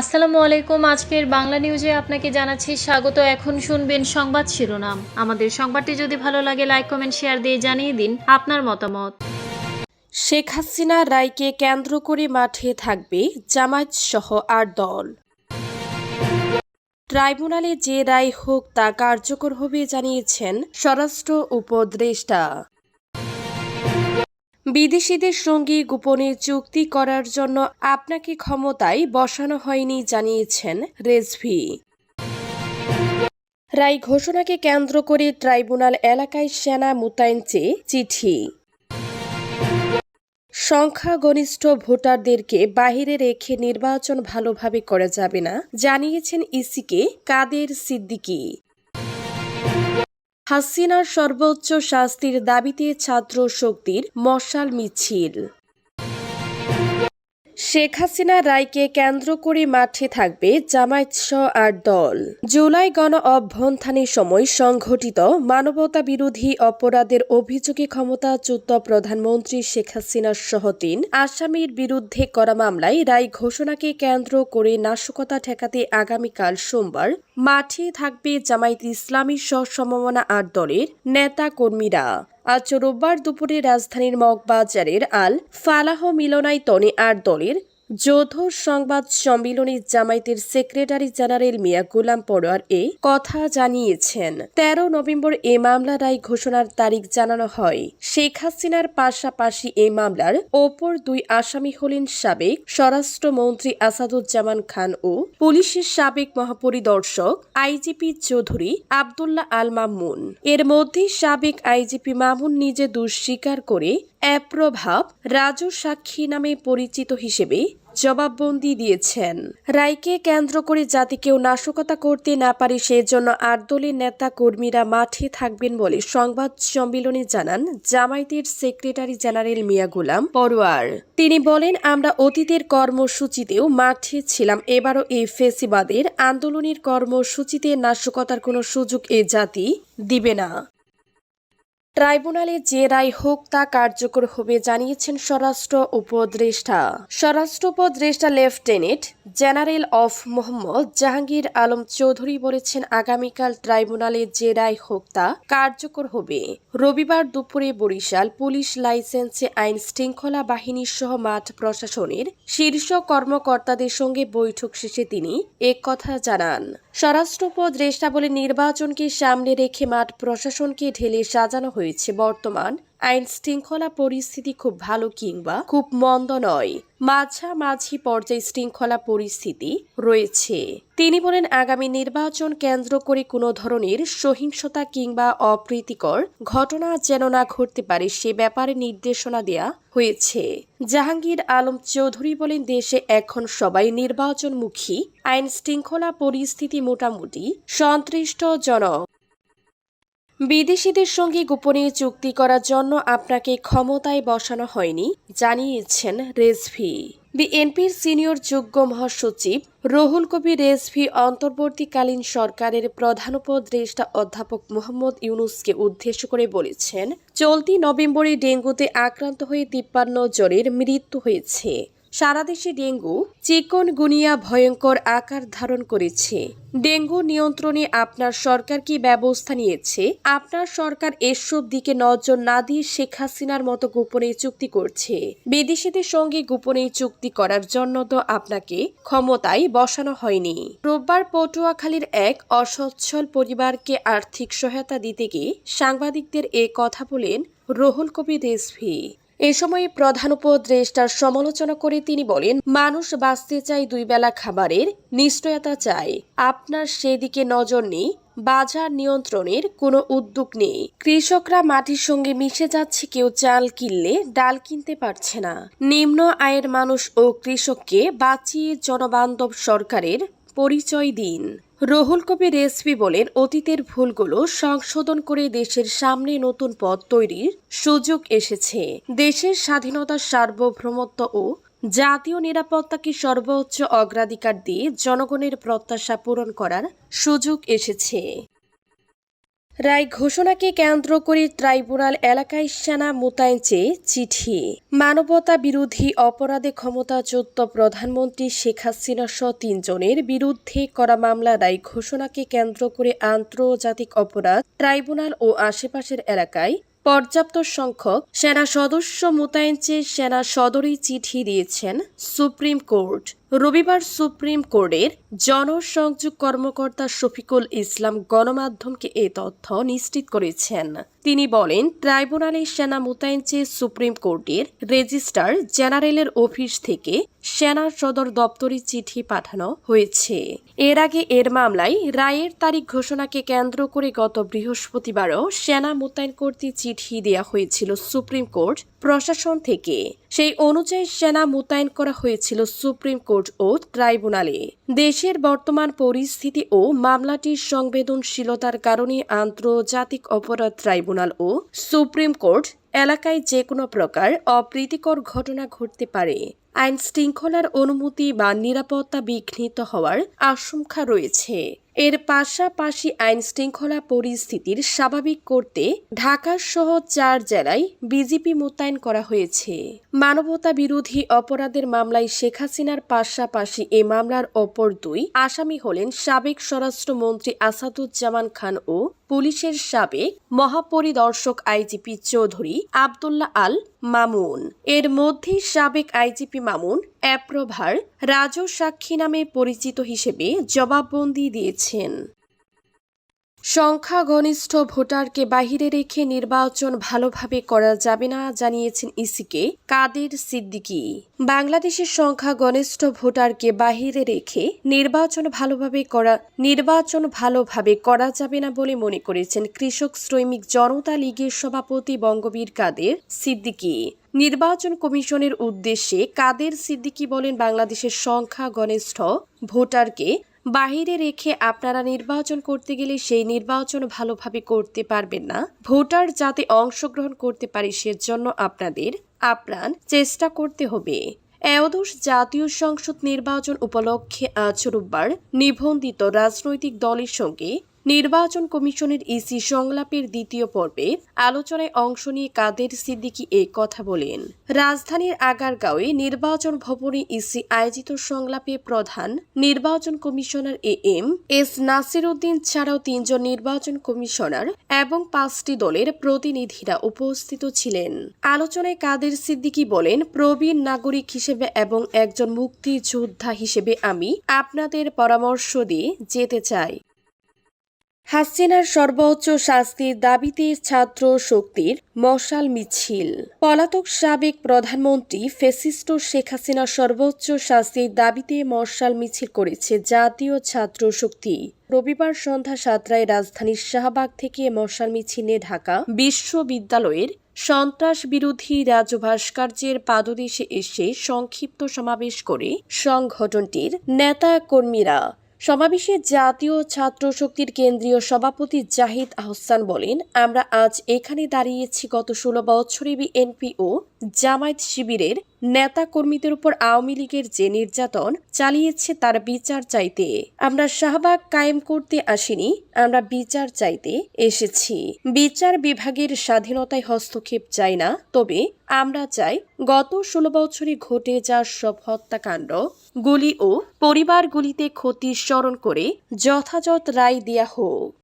আসসালামু আলাইকুম। আজকের বাংলা নিউজে আপনাকে জানাচ্ছি স্বাগত। এখন শুনবেন সংবাদ শিরোনাম। আমাদের সংবাদটি যদি ভালো লাগে লাইক কমেন্ট শেয়ার দিয়ে জানিয়ে দিন আপনার মতামত। শেখ হাসিনা রায়কে কেন্দ্র করে মাঠে থাকবে জামায়াত সহ আট দল। ট্রাইব্যুনালে যে রায় হোক তা কার্যকর হবে জানিয়েছেন স্বরাষ্ট্র উপদেষ্টা। বিদেশিদের সঙ্গে গোপনে চুক্তি করার জন্য আপনাকে ক্ষমতায় বসানো হয়নি জানিয়েছেন রেজভি। রায় ঘোষণাকে কেন্দ্র করে ট্রাইব্যুনাল এলাকায় সেনা মোতায়েন চেয়ে চিঠি। সংখ্যাগরিষ্ঠ ভোটারদেরকে বাহিরে রেখে নির্বাচন ভালোভাবে করা যাবে না, জানিয়েছেন ইসিকে কাদের সিদ্দিকী। হাসিনার সর্বোচ্চ শাস্তির দাবিতে ছাত্র শক্তির মশাল মিছিল। শেখ হাসিনা রায়কে কেন্দ্র করে মাঠে থাকবে জামায়াত আট দল। জুলাই গণ অভ্যন্থানের সময় সংঘটিত মানবতা বিরোধী অপরাধের অভিযোগে ক্ষমতাচ্যুত প্রধানমন্ত্রী শেখ হাসিনা সহ তিন আসামির বিরুদ্ধে করা মামলায় রায় ঘোষণাকে কেন্দ্র করে নাশকতা ঠেকাতে আগামীকাল সোমবার মাঠে থাকবে জামায়াত ইসলামী সহ সমমনা আট দলের নেতা কর্মীরা আজ রোববার দুপুরে রাজধানীর মগবাজারের আল ফালাহ মিলনায়তনে আর দলের যৌথ সংবাদ সম্মেলনে জামায়াতের সেক্রেটারি জেনারেল মিয়া গোলাম পরোয়ার এ কথা জানিয়েছেন। তেরো নভেম্বর এ মামলা রায় ঘোষণার তারিখ জানানো হয়। শেখ হাসিনার পাশাপাশি এ মামলার ওপর দুই আসামি হলেন সাবেক স্বরাষ্ট্রমন্ত্রী আসাদুজ্জামান খান ও পুলিশের সাবেক মহাপরিদর্শক আইজিপি চৌধুরী আবদুল্লাহ আল মামুন। এর মধ্যে সাবেক আইজিপি মামুন নিজে দোষ স্বীকার করে অ্যাপ্রভাব রাজু সাক্ষী নামে পরিচিত হিসেবে জবাববন্দি দিয়েছেন। রায়কে কেন্দ্র করে যাতে কেউ নাশকতা করতে না পারে, সেজন্য আট দলের নেতা কর্মীরা মাঠে থাকবেন বলে সংবাদ সম্মেলনে জানান জামায়াতের সেক্রেটারি জেনারেল মিয়া গোলাম পরোয়ার। তিনি বলেন, আমরা অতীতের কর্মসূচিতেও মাঠে ছিলাম, এবারও এই ফেসিবাদের আন্দোলনের কর্মসূচিতে নাশকতার কোনো সুযোগ এ জাতি দিবে না। ট্রাইব্যুনালে যে রায় হোক তা কার্যকর হবে জানিয়েছেন স্বরাষ্ট্র উপদেষ্টা। স্বরাষ্ট্র উপদেষ্টা লেফটেন্যান্ট জেনারেল অফ মোহাম্মদ জাহাঙ্গীর আলম চৌধুরী বলেছেন, আগামীকাল ট্রাইব্যুনালে যে রায় হোক তা কার্যকর হবে। রবিবার দুপুরে বরিশাল পুলিশ লাইসেন্সে আইন শৃঙ্খলা বাহিনী সহ মাঠ প্রশাসনের শীর্ষ কর্মকর্তাদের সঙ্গে বৈঠক শেষে তিনি কথা জানান। স্বরাষ্ট্র রেশাবলী নির্বাচনকে সামনে রেখে মাঠ প্রশাসনকে ঢেলে সাজানো হয়েছে বর্তমান। আইন শৃঙ্খলা পরিস্থিতি খুব ভালো কিংবা খুব মন্দ নয়। মাঝামাঝি পর্যায়ে শৃঙ্খলা পরিস্থিতি রয়েছে। তিনি বলেন, আগামী নির্বাচন কেন্দ্র করে কোনো ধরনের সহিংসতা কিংবা অপ্রীতিকর ঘটনা যেন না ঘটতে পারে, সে ব্যাপারে নির্দেশনা দেয়া হয়েছে। জাহাঙ্গীর আলম চৌধুরী বলেন, দেশে এখন সবাই নির্বাচনমুখী, আইন শৃঙ্খলা পরিস্থিতি মোটামুটি সন্তুষ্টজনক। বিদেশিদের সঙ্গে গোপনে চুক্তি করার জন্য আপনাকে ক্ষমতায় বসানো হয়নি, জানিয়েছেন রেজভি। বিএনপির সিনিয়র যুগ্ম মহাসচিব রহুল কবির রেজভি অন্তর্বর্তীকালীন সরকারের প্রধান উপদেষ্টা অধ্যাপক মোহাম্মদ ইউনুসকে উদ্দেশ্য করে বলেছেন, চলতি নভেম্বরে ডেঙ্গুতে আক্রান্ত হয়ে তিপ্পান্ন জনের মৃত্যু হয়েছে। সারা দেশে ডেঙ্গু, চিকনগুনিয়া ভয়ঙ্কর আকার ধারণ করেছে। ডেঙ্গু নিয়ন্ত্রণে আপনার সরকার কি ব্যবস্থা নিয়েছে? আপনার সরকার এসব দিকে নজর না দিয়ে শেখ হাসিনার মতো গোপনে চুক্তি করছে। বিদেশিদের সঙ্গে গোপনে চুক্তি করার জন্য তো আপনাকে ক্ষমতায় বসানো হয়নি। রোববার পটুয়াখালীর এক অসচ্ছল পরিবারকে আর্থিক সহায়তা দিতে গিয়ে সাংবাদিকদের এ কথা বলেন রহুল কবির রেজভি এ সময় প্রধান উপদেষ্টার সমালোচনা করে তিনি বলেন, মানুষ বাঁচতে চায় দুই বেলা খাবারের, নিশ্চয়তা চায়। আপনার সেদিকে নজর নেই, বাজার নিয়ন্ত্রণের কোনো উদ্যোগ নেই। কৃষকরা মাটির সঙ্গে মিশে যাচ্ছে, কেউ চাল কিনলে ডাল কিনতে পারছে না। নিম্ন আয়ের মানুষ ও কৃষককে বাঁচিয়ে জনবান্ধব সরকারের পরিচয় দিন। রহুল কবি রেসপি বলেন অতীতের ভুলগুলো সংশোধন করে দেশের সামনে নতুন পথ তৈরির সুযোগ এসেছে। দেশের স্বাধীনতা সার্বভৌমত্ব ও জাতীয় নিরাপত্তাকে সর্বোচ্চ অগ্রাধিকার দিয়ে জনগণের প্রত্যাশা পূরণ করার সুযোগ এসেছে। রায় ঘোষণাকে কেন্দ্র করে ট্রাইব্যুনাল এলাকায় সেনা মোতায়েন চেয়ে চিঠি। মানবতা বিরোধী অপরাধে ক্ষমতাচ্যুত প্রধানমন্ত্রী শেখ হাসিনা সহ তিনজনের বিরুদ্ধে করা মামলা রায় ঘোষণাকে কেন্দ্র করে আন্তর্জাতিক অপরাধ ট্রাইব্যুনাল ও আশেপাশের এলাকায় পর্যাপ্ত সংখ্যক সেনা সদস্য মোতায়েন চেয়ে সেনা সদরই চিঠি দিয়েছেন সুপ্রিম কোর্ট। রবিবার সুপ্রিম কোর্টের জনসংযোগ কর্মকর্তা শফিকুল ইসলাম গণমাধ্যমকে এ তথ্য নিশ্চিত করেছেন। তিনি বলেন, ট্রাইব্যুনালে সেনা মোতায়েন চেয়ে সুপ্রিম কোর্টের রেজিস্ট্রার জেনারেলের অফিস থেকে সেনা সদর দপ্তরে চিঠি পাঠানো হয়েছে। এর আগে এর মামলায় রায়ের তারিখ ঘোষণাকে কেন্দ্র করে গত বৃহস্পতিবারও সেনা মোতায়েন করতে চিঠি দেওয়া হয়েছিল সুপ্রিম কোর্ট প্রশাসন থেকে। সেই অনুযায়ী সেনা মোতায়েন করা হয়েছিল সুপ্রিম কোর্ট ও ট্রাইব্যুনালে। দেশের বর্তমান পরিস্থিতি ও মামলাটির সংবেদনশীলতার কারণে আন্তর্জাতিক অপরাধ ট্রাইব্যুনাল ও সুপ্রিম কোর্ট এলাকায় যে কোনো প্রকার অপ্রীতিকর ঘটনা ঘটতে পারে। আইন শৃঙ্খলার অনুমতি বা নিরাপত্তা বিঘ্নিত হওয়ার আশঙ্কা রয়েছে। এর পাশাপাশি আইন শৃঙ্খলা পরিস্থিতির স্বাভাবিক করতে ঢাকা সহ চার জেলায় বিজেপি মোতায়েন করা হয়েছে। মানবতা বিরোধী অপরাধের মামলায় শেখ হাসিনার পাশাপাশি এ মামলার অপর দুই আসামি হলেন সাবেক স্বরাষ্ট্রমন্ত্রী আসাদুজ্জামান খান ও পুলিশের সাবেক মহাপরিদর্শক আইজিপি চৌধুরী আবদুল্লাহ আল মামুন। এর মধ্যে সাবেক আইজিপি মামুন অ্যাপ্রভার রাজ সাক্ষী নামে পরিচিত হিসেবে জবাববন্দি দিয়েছেন। সংখ্যাগরিষ্ঠ ভোটারকে বাহিরে রেখে নির্বাচন ভালোভাবে করা যাবে না, জানিয়েছেন ইসিকে কাদের সিদ্দিকী। বাংলাদেশের সংখ্যাগরিষ্ঠ ভোটারকে বাহিরে রেখে নির্বাচন ভালোভাবে করা, নির্বাচন ভালোভাবে করা যাবে না বলে মনে করেছেন কৃষক শ্রমিক জনতা লীগের সভাপতি বঙ্গবীর কাদের সিদ্দিকী। নির্বাচন কমিশনের উদ্দেশ্যে কাদের সিদ্দিকী বলেন বাংলাদেশের সংখ্যাগরিষ্ঠ ভোটারকে বাহিরে রেখে আপনারা নির্বাচন করতে গেলে সেই নির্বাচন ভালোভাবে করতে পারবেন না। ভোটার যাতে অংশগ্রহণ করতে পারে সেজন্য আপনাদের আপ্রাণ চেষ্টা করতে হবে। একাদশ জাতীয় সংসদ নির্বাচন উপলক্ষে আজ রোববার নিবন্ধিত রাজনৈতিক দলের সঙ্গে নির্বাচন কমিশনের ইসি সংলাপের দ্বিতীয় পর্বে আলোচনায় অংশ নিয়ে কাদের সিদ্দিকী এ কথা বলেন। রাজধানীর আগারগাঁওয়ে নির্বাচন ভবনে ইসি আয়োজিত সংলাপে প্রধান নির্বাচন commissioner A M S Nasir Uddin ছাড়াও তিনজন নির্বাচন কমিশনার এবং পাঁচটি দলের প্রতিনিধিরা উপস্থিত ছিলেন। আলোচনায় কাদের সিদ্দিকী বলেন, প্রবীণ নাগরিক হিসেবে এবং একজন মুক্তিযোদ্ধা হিসেবে আমি আপনাদের পরামর্শ দিয়ে যেতে চাই। হাসিনার সর্বোচ্চ শাস্তির দাবিতে ছাত্র শক্তির মশাল মিছিল। পলাতক সাবেক প্রধানমন্ত্রী ফেসিস্ট শেখ হাসিনার সর্বোচ্চ শাস্তির দাবিতে মশাল মিছিল করেছে জাতীয় ছাত্র শক্তি। রবিবার সন্ধ্যা সাতটায় রাজধানীর শাহবাগ থেকে মশাল মিছিল ঢাকা বিশ্ববিদ্যালয়ের সন্ত্রাস বিরোধী রাজ্য ভাস্কর্যের পাদদেশে এসে সংক্ষিপ্ত সমাবেশ করে সংগঠনটির নেতা কর্মীরা সমাবেশে জাতীয় ছাত্র শক্তির কেন্দ্রীয় সভাপতি জাহিদ আহসান বলেন, আমরা আজ এখানে দাঁড়িয়েছি গত ষোলো বছরে বিএনপি ও জামায়াত শিবিরের নেতা কর্মীদের উপর আওয়ামী লীগের যে নির্যাতন চালিয়েছে তার বিচার চাইতে। আমরা শাহবাগ কায়েম করতে আসিনি, আমরা বিচার চাইতে এসেছি। বিচার বিভাগের স্বাধীনতায় হস্তক্ষেপ চাই না, তবে আমরা চাই গত ষোলো বছরে ঘটে যাওয়া সব হত্যাকাণ্ড গুলি ও পরিবারগুলিতে ক্ষতি স্মরণ করে যথাযথ রায় দেয়া হোক।